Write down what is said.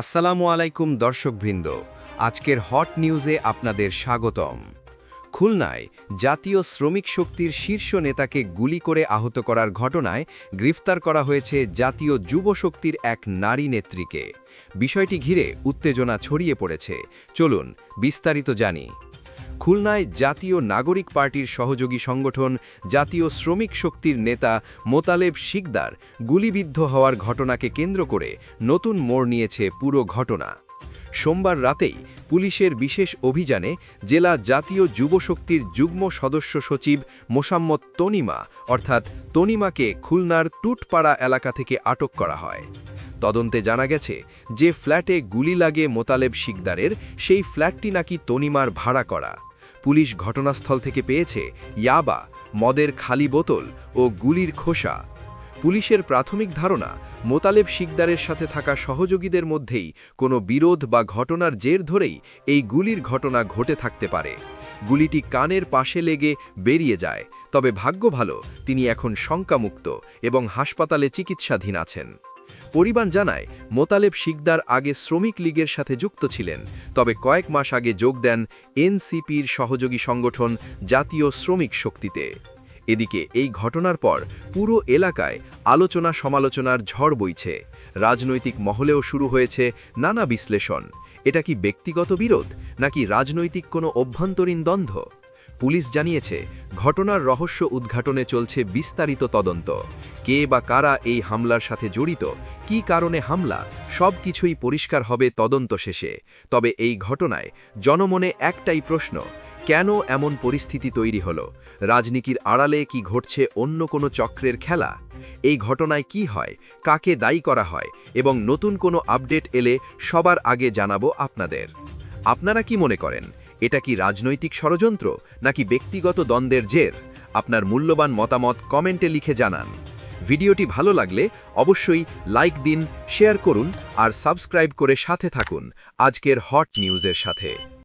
আসসালামু আলাইকুম দর্শকবৃন্দ, আজকের হট নিউজে আপনাদের স্বাগতম। খুলনায় জাতীয় শ্রমিক শক্তির শীর্ষ নেতাকে গুলি করে আহত করার ঘটনায় গ্রেফতার করা হয়েছে জাতীয় যুব শক্তির এক নারী নেত্রীকে। বিষয়টি ঘিরে উত্তেজনা ছড়িয়ে পড়েছে। চলুন বিস্তারিত জানি। খুলনায় জাতীয় নাগরিক পার্টির সহযোগী সংগঠন, জাতীয় শ্রমিক শক্তির নেতা মোতালেব শিকদার গুলিবিদ্ধ হওয়ার ঘটনাকে কেন্দ্র করে নতুন মোড় নিয়েছে পুরো ঘটনা। সোমবার রাতেই পুলিশের বিশেষ অভিযানে জেলা জাতীয় যুবশক্তির যুগ্ম সদস্য সচিব মোসাম্মদ তনিমা, অর্থাৎ তনিমাকে খুলনার টুটপাড়া এলাকা থেকে আটক করা হয়। তদন্তে জানা গেছে যে ফ্ল্যাটে গুলি লাগে মোতালেব শিকদারের, সেই ফ্ল্যাটটি নাকি তনিমার ভাড়া করা। পুলিশ ঘটনাস্থল থেকে পেয়েছে ইয়াবা, মদের খালি বোতল ও গুলির খোসা। পুলিশের প্রাথমিক ধারণা, মোতালেব শিকদারের সাথে থাকা সহযোগীদের মধ্যেই কোনো বিরোধ বা ঘটনার জের ধরেই এই গুলির ঘটনা ঘটে থাকতে পারে। গুলিটি কানের পাশে লেগে বেরিয়ে যায়, তবে ভাগ্য ভালো, তিনি এখন শঙ্কামুক্ত এবং হাসপাতালে চিকিৎসাধীন আছেন। পরিবার জানায়, মোতালেব শিকদার আগে শ্রমিক লীগের সাথে যুক্ত ছিলেন, তবে কয়েক মাস আগে যোগ দেন এনসিপির সহযোগী সংগঠন জাতীয় শ্রমিক শক্তিতে। এদিকে এই ঘটনার পর পুরো এলাকায় আলোচনা সমালোচনার ঝড় বইছে। রাজনৈতিক মহলেও শুরু হয়েছে নানা বিশ্লেষণ। এটা কি ব্যক্তিগত বিরোধ, নাকি রাজনৈতিক কোনো অভ্যন্তরীণ দ্বন্দ্ব? পুলিশ জানিয়েছে, ঘটনার রহস্য উদ্ঘাটনে চলছে বিস্তারিত তদন্ত। কে বা কারা এই হামলার সাথে জড়িত, কি কারণে হামলা সব কিছুই পরিষ্কার হবে তদন্ত শেষে। তবে এই ঘটনায় জনমনে একটাই প্রশ্ন, কেন এমন পরিস্থিতি তৈরি হল? রাজনীতির আড়ালে কি ঘটছে অন্য কোনো চক্রের খেলা? এই ঘটনায় কি হয়, কাকে দায়ী করা হয়, এবং নতুন কোনো আপডেট এলে সবার আগে জানাব আপনাদের। আপনারা কি মনে করেন? এটা কি রাজনৈতিক ষড়যন্ত্র নাকি ব্যক্তিগত দ্বন্দ্বের জের? আপনার মূল্যবান মতামত কমেন্টে লিখে জানান। ভিডিওটি ভালো লাগলে অবশ্যই লাইক দিন, শেয়ার করুন আর সাবস্ক্রাইব করে সাথে থাকুন আজকের হট নিউজের সাথে।